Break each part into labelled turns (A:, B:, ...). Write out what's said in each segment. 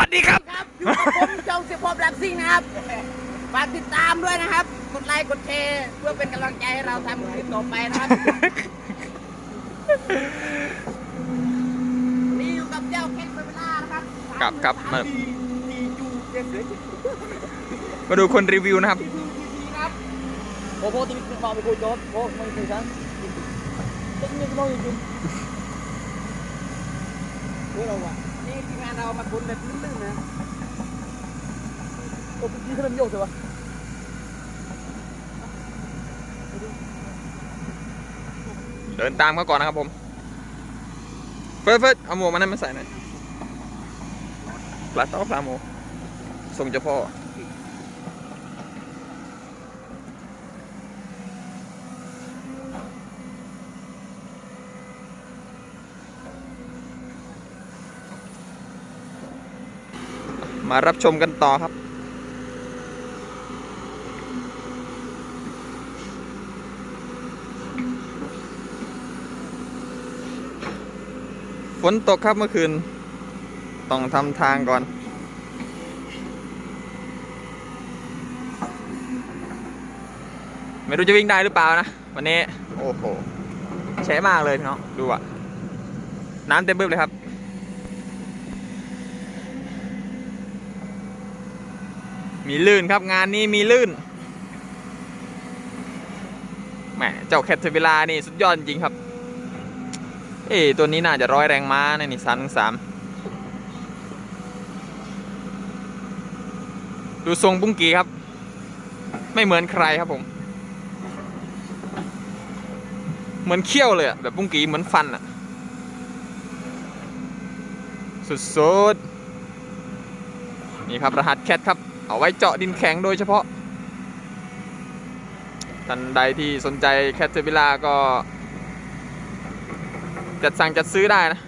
A: วัสดีครับ
B: ครับอยู่กับผมจงสิบพบรักซิ่งนะครับ ฝากติดตามด้วยนะครับ กดไลค์ กดแชร์ เพื่อเป็นกำลังใจให้เราทำคลิปต่อไปนะครับนี่อยู่กับเจ้าแคทเวลานะครับ
A: ครับครับมา
B: ทีทีจูเจ็ดเลยที
A: มาดูคนรีวิวนะครับ
B: ทีทีครับ โอ้โหที่มีความเป็นคุณโจ๊กโอ้ไม่ใช่ฉันเทคนิคน้องจริงๆเฮ้ยเราอะ นี่ทีมงานเรามาคุณแบบลื่นๆนะโอ้พี่เขาเป็นโยกใช่ปะ
A: เดินตามเขาก่อนนะครับผม เฟิร์สเฟิร์สเอาหมวกมานั่นมาใส่หน่อยปลาต้อปลาโมส่งเจ้าพ่อ มารับชมกันต่อครับ ฝนตกครับเมื่อคืน ต้องทำทางก่อนไม่รู้จะวิ่งได้หรือเปล่านะ วันนี้ โอ้โหแฉะมากเลยพี่น้องดูอะน้ำเต็มบึ้มเลยครับ มีลื่นครับงานนี้มีลื่นแหมเจ้าแคทเทอร์บิลานี่สุดยอดจริงครับ เอ้ตัวนี้น่าจะร้อยแรงม้านะนี่สามถึงสามดูทรงบุ้งกีครับ ไม่เหมือนใครครับผม เหมือนเขี้ยวเลยอะแบบบุ้งกีเหมือนฟันอะสุดๆนี่ครับ รหัสแคทครับ เอาไว้เจาะดินแข็งโดยเฉพาะ ท่านใดที่สนใจแคทเทอร์บิลาก็ จัดสั่งจัดซื้อได้นะ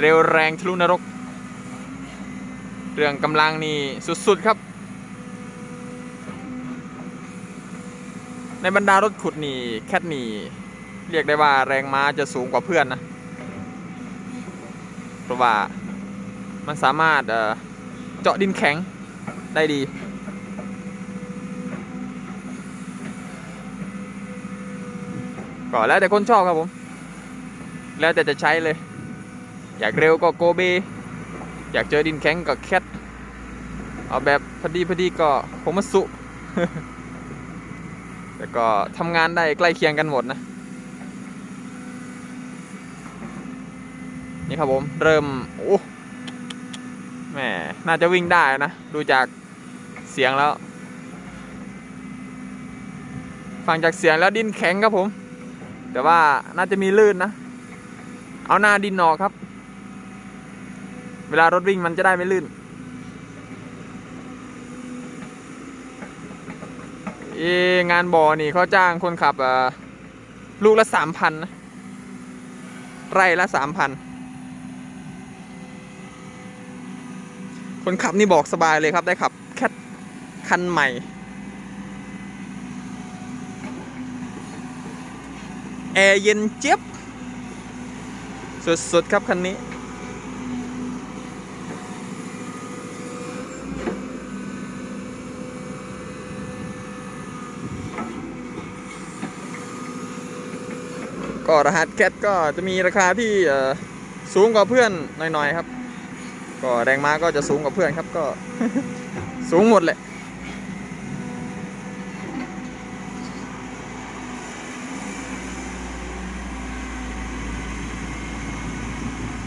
A: เร็วแรงทะลุนรก เรื่องกำลังนี่สุด ๆ ครับ ในบรรดารถขุดนี่แคทนี่ เรียกได้ว่าแรงม้าจะสูงกว่าเพื่อนนะ เพราะว่ามันสามารถเอ่อ เจาะดินแข็งได้ดี ก็แล้วแต่คนชอบครับผม แล้วแต่จะใช้เลย อยากเร็วก็โกเบ อยากเจอดินแข็งก็แคท เอาแบบพอดีพอดีก็โคมัตสุแต่ก็ทำงานได้ใกล้เคียงกันหมดนะ นี่ครับผม เริ่ม โอ้ แหมน่าจะวิ่งได้นะ ดูจากเสียงแล้ว ฟังจากเสียงแล้วดินแข็งครับผม แต่ว่าน่าจะมีลื่นนะ เอาหน้าดินออกครับ เวลารถวิ่งมันจะได้ไม่ลื่น เองานบ่อนี่เขาจ้างคนขับลูกละสามพันนะไร่ละสามพัน คนขับนี่บอกสบายเลยครับได้ขับแค่คันใหม่ แอร์เย็นเจี๊ยบสุดๆครับคันนี้ก็รหัสแคทก็จะมีราคาที่สูงกว่าเพื่อนหน่อย ๆ ครับ ก็แรงม้าก็จะสูงกว่าเพื่อนครับก็สูงหมดแหละ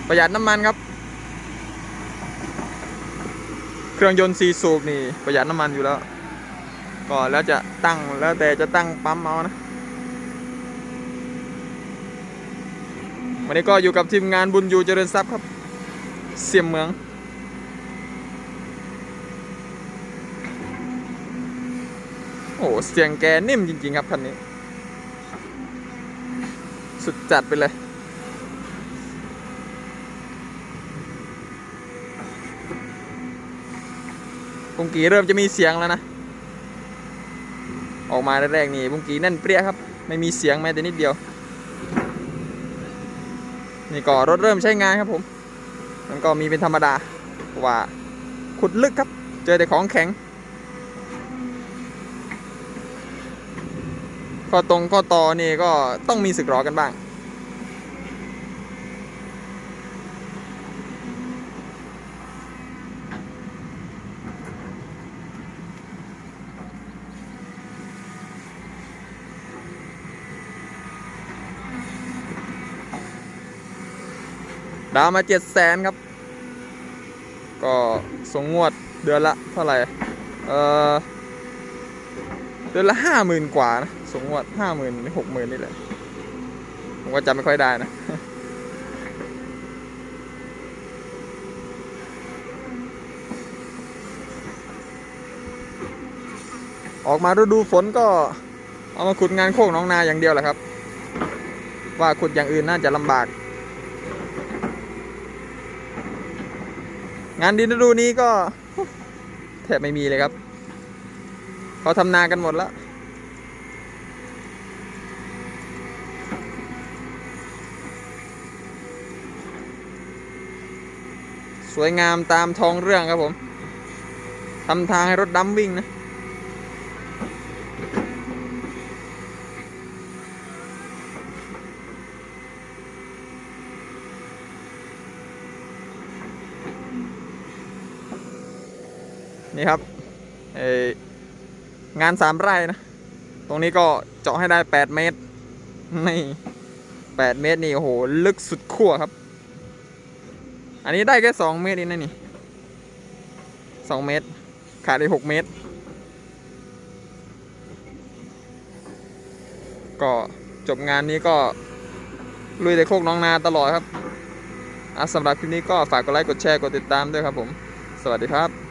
A: ประหยัดน้ำมันครับ เครื่องยนต์4สูบนี่ประหยัดน้ำมันอยู่แล้ว ก็แล้วจะตั้งแล้วแต่จะตั้งปั๊มเอานะวันนี้ก็อยู่กับทีมงานบุญยูเจริญทรัพย์ครับ เสียมเมือง โอ้โเสียงแกนิ่มจริง ๆ ครับคันนี้ สุดจัดไปเลยบุ้งกีเริ่มจะมีเสียงแล้วนะ ออกมาแรกๆนี่บุ้งกีแน่นเปรี้ยครับ ไม่มีเสียงแม้แต่นิดเดียว นี่ก็รถเริ่มใช้งานครับผม มันก็มีเป็นธรรมดาว่าขุดลึกครับ เจอแต่ของแข็ง ข้อตรงข้อต่อนี่ก็ต้องมีสึกหรอกันบ้าง ดาวมาเจ็ดแสนครับ ก็ส่งงวดเดือนละเท่าไหร่ เออเดือนละห้าหมื่นกว่านะส่งงวดห้าหมื่นหกหมื่นนี่แหละ ผมก็จำไม่ค่อยได้นะออกมาฤดูฝนก็เอามาขุดงานโคกน้องนาอย่างเดียวแหละครับ ว่าขุดอย่างอื่นน่าจะลำบาก งานดินฤดูนี้ก็แทบไม่มีเลยครับ เขาทำนากันหมดแล้ว สวยงามตามท้องเรื่องครับผมทำทางให้รถดำวิ่งนะ นี่ครับงานสามไร่นะ ตรงนี้ก็เจาะให้ได้8เมตรนี่8เมตรนี่โอ้โหลึกสุดขั้วครับ อันนี้ได้แค่2เมตรเองนะนี่2เมตร ขาดได้6เมตร ก็จบงานนี้ก็ลุยแต่โคกน้องนาตลอดครับสำหรับคลิปนี้ก็ฝากกดไลค์กดแชร์กดติดตามด้วยครับผม สวัสดีครับ